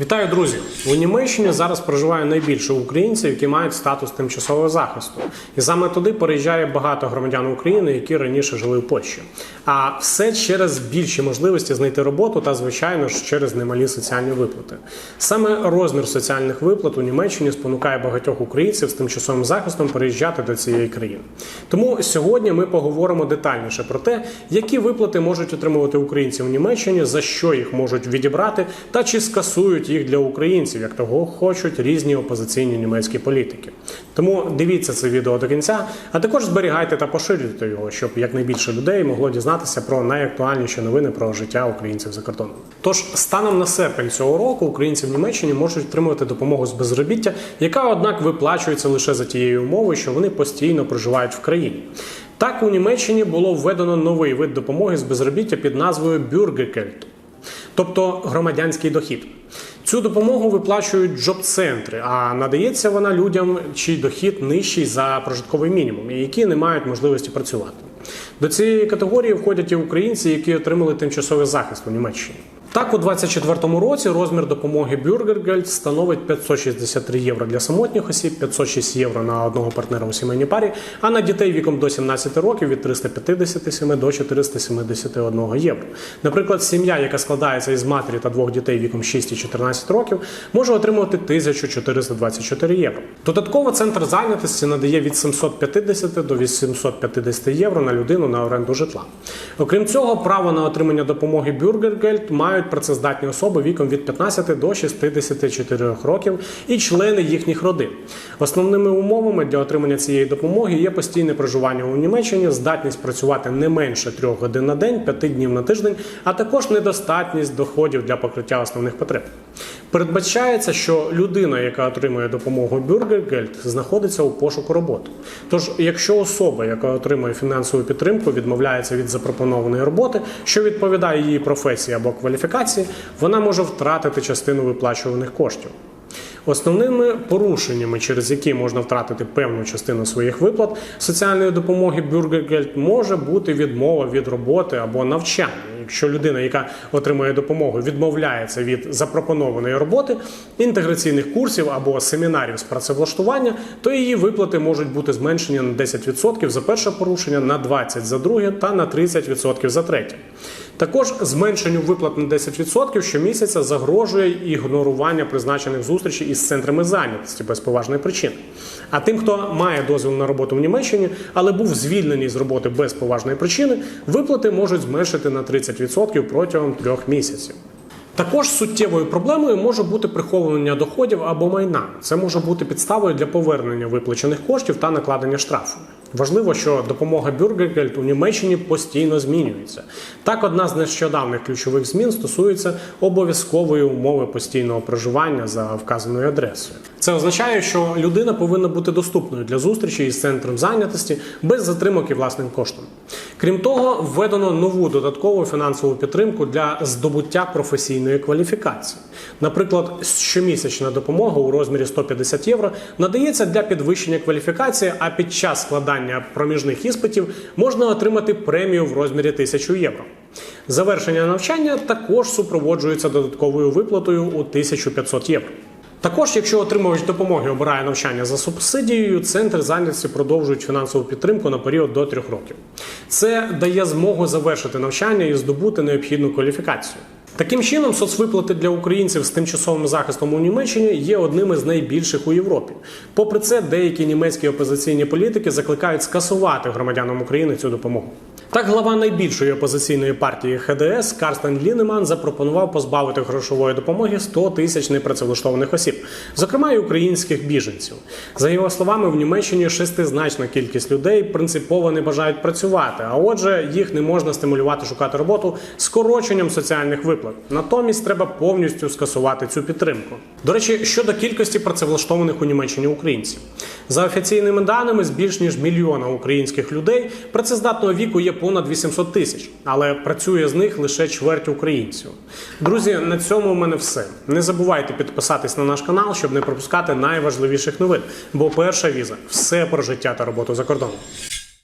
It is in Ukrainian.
Вітаю, друзі! У Німеччині зараз проживає найбільше українців, які мають статус тимчасового захисту. І саме туди переїжджає багато громадян України, які раніше жили в Польщі. А все через більші можливості знайти роботу та, звичайно ж, через немалі соціальні виплати. Саме розмір соціальних виплат у Німеччині спонукає багатьох українців з тимчасовим захистом переїжджати до цієї країни. Тому сьогодні ми поговоримо детальніше про те, які виплати можуть отримувати українці в Німеччині, за що їх можуть відібрати, та чи скасують їх для українців, як того хочуть різні опозиційні німецькі політики. Тому дивіться це відео до кінця, а також зберігайте та поширюйте його, щоб якнайбільше людей могло дізнатися про найактуальніші новини про життя українців за кордоном. Тож станом на серпень цього року українці в Німеччині можуть отримувати допомогу з безробіття, яка однак виплачується лише за тією умовою, що вони постійно проживають в країні. Так у Німеччині було введено новий вид допомоги з безробіття під назвою Bürgergeld, тобто громадянський дохід. Цю допомогу виплачують джоб-центри, а надається вона людям, чий дохід нижчий за прожитковий мінімум, і які не мають можливості працювати. До цієї категорії входять і українці, які отримали тимчасовий захист у Німеччині. Так, у 2024 році розмір допомоги Bürgergeld становить 563 євро для самотніх осіб, 506 євро на одного партнера у сімейній парі, а на дітей віком до 17 років від 357 до 471 євро. Наприклад, сім'я, яка складається із матері та двох дітей віком 6 і 14 років, може отримувати 1424 євро. Додатково центр зайнятості надає від 750 до 850 євро на людину на оренду житла. Окрім цього, право на отримання допомоги Bürgergeld мають працездатні особи віком від 15 до 64 років і члени їхніх родин. Основними умовами для отримання цієї допомоги є постійне проживання у Німеччині, здатність працювати не менше 3 годин на день, 5 днів на тиждень, а також недостатність доходів для покриття основних потреб. Передбачається, що людина, яка отримує допомогу Bürgergeld, знаходиться у пошуку роботи. Тож, якщо особа, яка отримує фінансову підтримку, відмовляється від запропонованої роботи, що відповідає її професії або кваліфікації, вона може втратити частину виплачуваних коштів. Основними порушеннями, через які можна втратити певну частину своїх виплат соціальної допомоги Bürgergeld, може бути відмова від роботи або навчання. Якщо людина, яка отримує допомогу, відмовляється від запропонованої роботи, інтеграційних курсів або семінарів з працевлаштування, то її виплати можуть бути зменшені на 10% за перше порушення, на 20% за друге та на 30% за третє. Також зменшенню виплат на 10% щомісяця загрожує ігнорування призначених зустрічей із центрами зайнятості без поважної причини. А тим, хто має дозвіл на роботу в Німеччині, але був звільнений з роботи без поважної причини, виплати можуть зменшити на 30% протягом трьох місяців. Також суттєвою проблемою може бути приховування доходів або майна. Це може бути підставою для повернення виплачених коштів та накладення штрафу. Важливо, що допомога Bürgergeld у Німеччині постійно змінюється. Так, одна з нещодавних ключових змін стосується обов'язкової умови постійного проживання за вказаною адресою. Це означає, що людина повинна бути доступною для зустрічі із центром зайнятості без затримок і власним коштом. Крім того, введено нову додаткову фінансову підтримку для здобуття професійної кваліфікації. Наприклад, щомісячна допомога у розмірі 150 євро надається для підвищення кваліфікації, а під час складання проміжних іспитів можна отримати премію в розмірі 1000 євро. Завершення навчання також супроводжується додатковою виплатою у 1500 євро. Також, якщо отримувач допомоги обирає навчання за субсидією, центри зайнятості продовжують фінансову підтримку на період до трьох років. Це дає змогу завершити навчання і здобути необхідну кваліфікацію. Таким чином, соцвиплати для українців з тимчасовим захистом у Німеччині є одним із найбільших у Європі. Попри це, деякі німецькі опозиційні політики закликають скасувати громадянам України цю допомогу. Так, глава найбільшої опозиційної партії ХДС Карстен Лінеман запропонував позбавити грошової допомоги 100 тисяч непрацевлаштованих осіб, зокрема й українських біженців. За його словами, в Німеччині шестизначна кількість людей принципово не бажають працювати, а отже, їх не можна стимулювати шукати роботу скороченням соціальних виплат. Натомість треба повністю скасувати цю підтримку. До речі, щодо кількості працевлаштованих у Німеччині українців, за офіційними даними, з більш ніж мільйона українських людей працездатного віку є понад 800 тисяч, але працює з них лише чверть українців. Друзі, на цьому в мене все. Не забувайте підписатись на наш канал, щоб не пропускати найважливіших новин. Бо перша віза все про життя та роботу за кордоном.